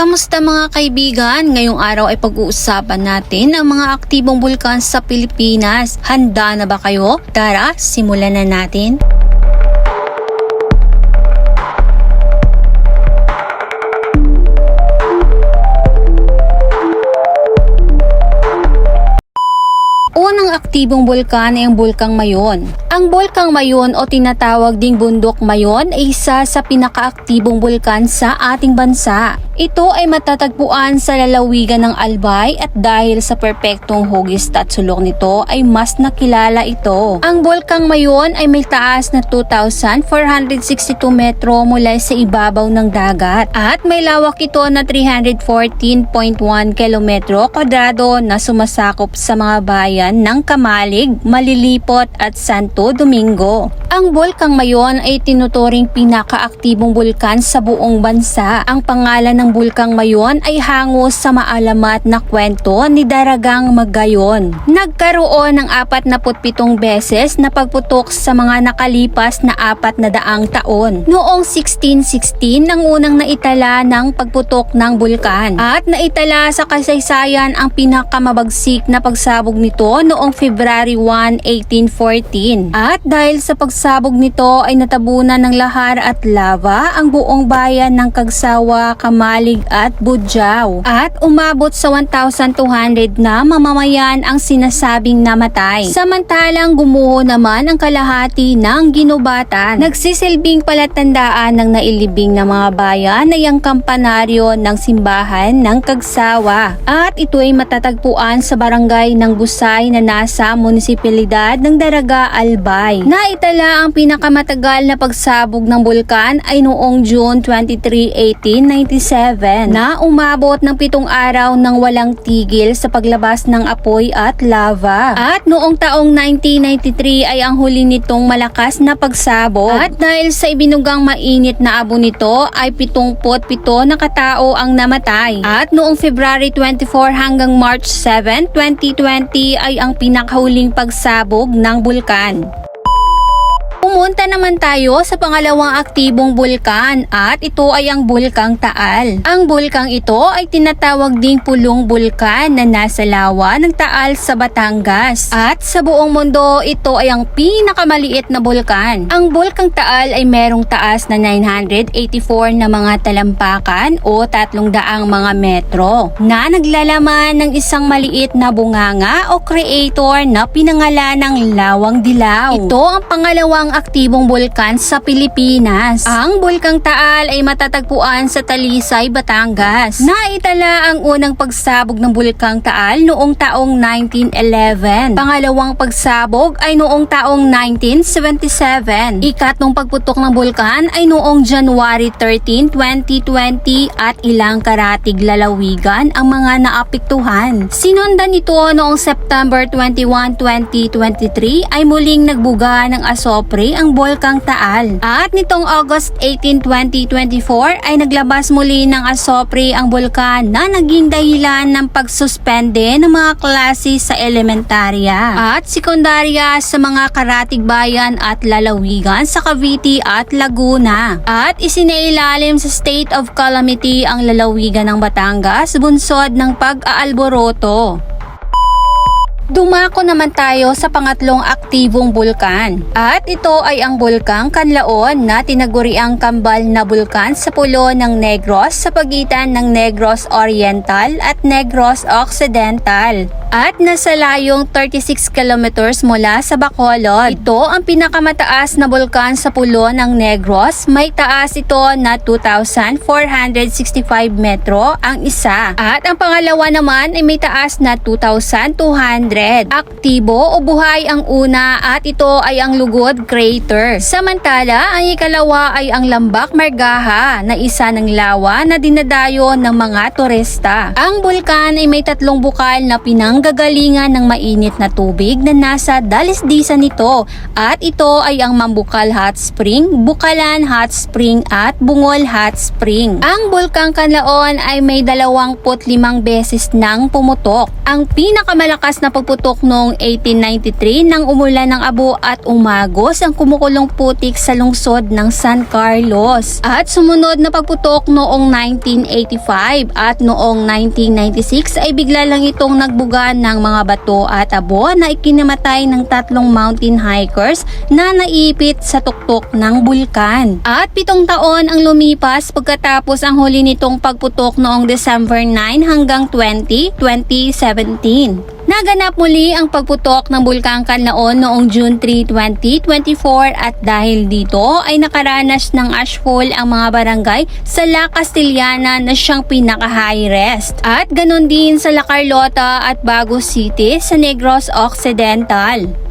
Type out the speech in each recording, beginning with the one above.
Kamusta mga kaibigan? Ngayong araw ay pag-uusapan natin ang mga aktibong bulkan sa Pilipinas. Handa na ba kayo? Tara, simulan na natin. Unang aktibong bulkan ay ang Bulkang Mayon. Ang Bulkang Mayon o tinatawag ding Bundok Mayon ay isa sa pinakaaktibong bulkan sa ating bansa. Ito ay matatagpuan sa lalawigan ng Albay at dahil sa perpektong hugis at sulok nito ay mas nakilala ito. Ang Bulkang Mayon ay may taas na 2,462 metro mula sa ibabaw ng dagat at may lawak ito na 314.1 kilometro kwadrado na sumasakop sa mga bayan ng Kamalig, Malilipot at Santo Domingo. Ang Bulkang Mayon ay tinuturing pinakaaktibong bulkan sa buong bansa. Ang pangalan ng Bulkang Mayon ay hango sa maalamat na kwento ni Daragang Magayon. Nagkaroon ng 47 beses na pagputok sa mga nakalipas na apat na daang taon. Noong 1616 nang unang naitala ng pagputok ng bulkan at naitala sa kasaysayan ang pinakamabagsik na pagsabog nito noong February 1, 1814. At dahil sa pagsabog nito ay natabunan ng lahar at lava ang buong bayan ng Kagsawa, Kamalig at Budyaw. At umabot sa 1,200 na mamamayan ang sinasabing namatay. Samantalang gumuho naman ang kalahati ng ginubatan. Nagsisilbing palatandaan ng nailibing ng mga bayan ay ang kampanaryo ng simbahan ng Kagsawa. At ito ay matatagpuan sa barangay ng Busay na nasa munisipalidad ng Daraga, Albay. Naitala ang pinakamatagal na pagsabog ng bulkan ay noong June 23, 1897 na umabot ng pitong araw ng walang tigil sa paglabas ng apoy at lava. At noong taong 1993 ay ang huli nitong malakas na pagsabog. At dahil sa ibinugang mainit na abo nito ay 77 na katao ang namatay. At noong February 24 hanggang March 7, 2020 ay ang pinakahuling pagsabog ng bulkan. Pumunta naman tayo sa pangalawang aktibong bulkan at ito ay ang Bulkang Taal. Ang bulkang ito ay tinatawag ding pulong bulkan na nasa lawa ng Taal sa Batangas. At sa buong mundo, ito ay ang pinakamaliit na bulkan. Ang Bulkang Taal ay merong taas na 984 na mga talampakan o 300 mga metro na naglalaman ng isang maliit na bunganga o creator na pinangalan ng Lawang Dilaw. Ito ang pangalawang aktibong bulkan sa Pilipinas. Ang Bulkang Taal ay matatagpuan sa Talisay, Batangas. Naitala ang unang pagsabog ng Bulkang Taal noong taong 1911. Pangalawang pagsabog ay noong taong 1977. Ikatlong pagputok ng bulkan ay noong January 13, 2020 at ilang karatig lalawigan ang mga naapektuhan. Sinundan ito noong September 21, 2023 ay muling nagbuga ng asopre ang Bulkang Taal. At nitong August 18, 2024 ay naglabas muli ng asopre ang bulkan na naging dahilan ng pagsuspende ng mga klase sa elementarya at sekundarya sa mga karatig bayan at lalawigan sa Cavite at Laguna. At isinailalim sa state of calamity ang lalawigan ng Batangas bunsod ng pag-aalboroto. Dumako naman tayo sa pangatlong aktibong bulkan. At ito ay ang bulkang Kanlaon na tinaguriang kambal na bulkan sa pulo ng Negros sa pagitan ng Negros Oriental at Negros Occidental. At nasa layong 36 kilometers mula sa Bacolod. Ito ang pinakamataas na bulkan sa pulo ng Negros. May taas ito na 2,465 metro ang isa. At ang pangalawa naman ay may taas na 2,200. Aktibo o buhay ang una at ito ay ang Lugod Crater. Samantala, ang ikalawa ay ang Lambak Margaha na isa ng lawa na dinadayo ng mga turista. Ang bulkan ay may tatlong bukal na pinang nanggagalingan ng mainit na tubig na nasa dalisdisan nito at ito ay ang Mambukal Hot Spring, Bukalan Hot Spring at Bungol Hot Spring. Ang Bulkang Kanlaon ay may 25 beses nang pumutok. Ang pinakamalakas na pagputok noong 1893 nang umulan ng abo at umagos ang kumukulong putik sa lungsod ng San Carlos. At sumunod na pagputok noong 1985 at noong 1996 ay bigla lang itong nagbuga ng mga bato at abo na ikinamatay ng tatlong mountain hikers na naipit sa tuktok ng bulkan. At pitong taon ang lumipas pagkatapos ang huli nitong pagputok noong December 9 hanggang 20, 2017. Naganap muli ang pagputok ng Bulkang Kanlaon noong June 3, 2024 at dahil dito ay nakaranas ng ashfall ang mga barangay sa La Castellana na siyang pinaka-high rest. At ganon din sa La Carlota at Bago City sa Negros Occidental.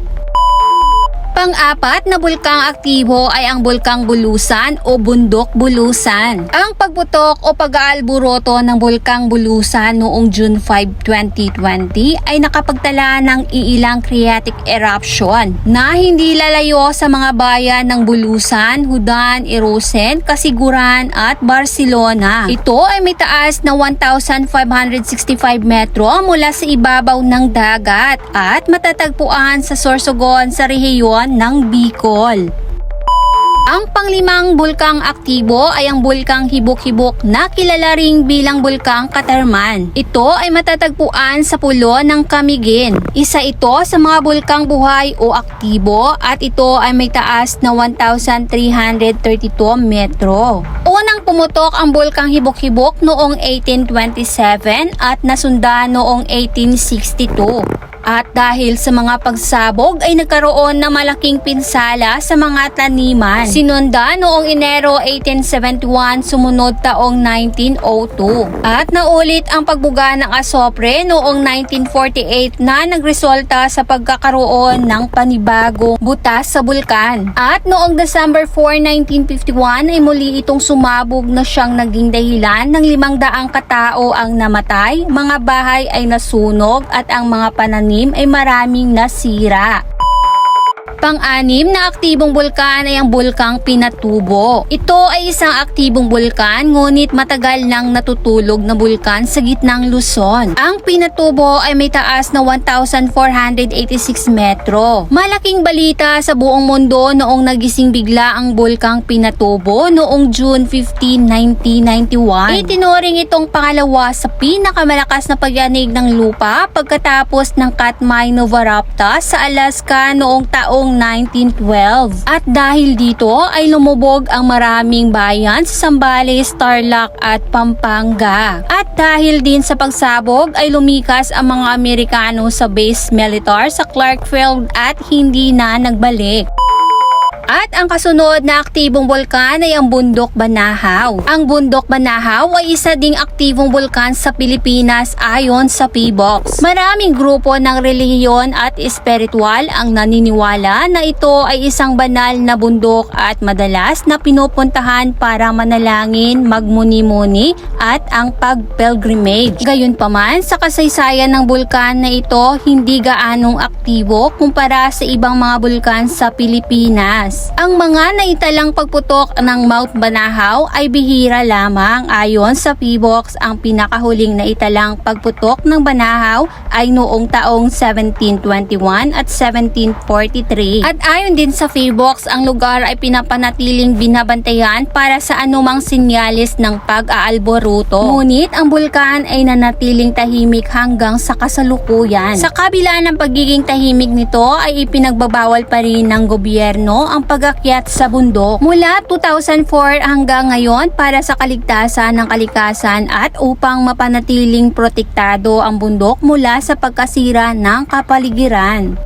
Pang-apat na bulkang aktibo ay ang bulkang Bulusan o Bundok Bulusan. Ang pagputok o pag-aalburoto ng bulkang Bulusan noong June 5, 2020 ay nakapagtala ng iilang creatic eruption na hindi lalayo sa mga bayan ng Bulusan, Hudan, Irosen, Kasiguran at Barcelona. Ito ay may taas na 1,565 metro mula sa ibabaw ng dagat at matatagpuan sa Sorsogon sa rehiyon ng Bicol. Ang panglimang bulkang aktibo ay ang bulkang Hibok-Hibok na kilala ring bilang bulkang Katarman. Ito ay matatagpuan sa pulo ng Camiguin. Isa ito sa mga bulkang buhay o aktibo at ito ay may taas na 1,332 metro. Unang pumutok ang bulkang Hibok-Hibok noong 1827 at nasundan noong 1862. At dahil sa mga pagsabog ay nagkaroon ng malaking pinsala sa mga taniman. Sinunda noong Enero 1871 sumunod taong 1902. At naulit ang pagbuga ng asopre noong 1948 na nagresulta sa pagkakaroon ng panibagong butas sa bulkan. At noong December 4, 1951 ay muli itong sumabog na siyang naging dahilan ng limang daang katao ang namatay, mga bahay ay nasunog at ang mga pananim ay maraming nasira. Pang-anim na aktibong bulkan ay ang bulkang Pinatubo. Ito ay isang aktibong bulkan ngunit matagal nang natutulog na bulkan sa gitnang Luzon. Ang Pinatubo ay may taas na 1,486 metro. Malaking balita sa buong mundo noong nagising bigla ang bulkang Pinatubo noong June 15, 1991. Itinuring itong pangalawa sa pinakamalakas na pagyanig ng lupa pagkatapos ng Katmai Novarapta sa Alaska noong taong 1912. At dahil dito ay lumubog ang maraming bayan sa Sambales, Tarlac at Pampanga. At dahil din sa pagsabog ay lumikas ang mga Amerikano sa base militar sa Clarkfield at hindi na nagbalik. At ang kasunod na aktibong bulkan ay ang Bundok Banahaw. Ang Bundok Banahaw ay isa ding aktibong bulkan sa Pilipinas ayon sa PBOX. Maraming grupo ng relihiyon at espiritual ang naniniwala na ito ay isang banal na bundok at madalas na pinupuntahan para manalangin, magmuni-muni at ang pag-pilgrimage. Gayunpaman, sa kasaysayan ng bulkan na ito, hindi gaanong aktibo kumpara sa ibang mga bulkan sa Ang mga naitalang pagputok ng Mount Banahaw ay bihira lamang ayon sa PBOX ang pinakahuling naitalang pagputok ng Banahaw ay noong taong 1721 at 1743. At ayon din sa PBOX ang lugar ay pinapanatiling binabantayan para sa anumang sinyalis ng pag-aalboruto. Ngunit ang bulkan ay nanatiling tahimik hanggang sa kasalukuyan. Sa kabila ng pagiging tahimik nito ay ipinagbabawal pa rin ng gobyerno ang pagakyat sa bundok mula 2004 hanggang ngayon para sa kaligtasan ng kalikasan at upang mapanatiling protektado ang bundok mula sa pagkasira ng kapaligiran.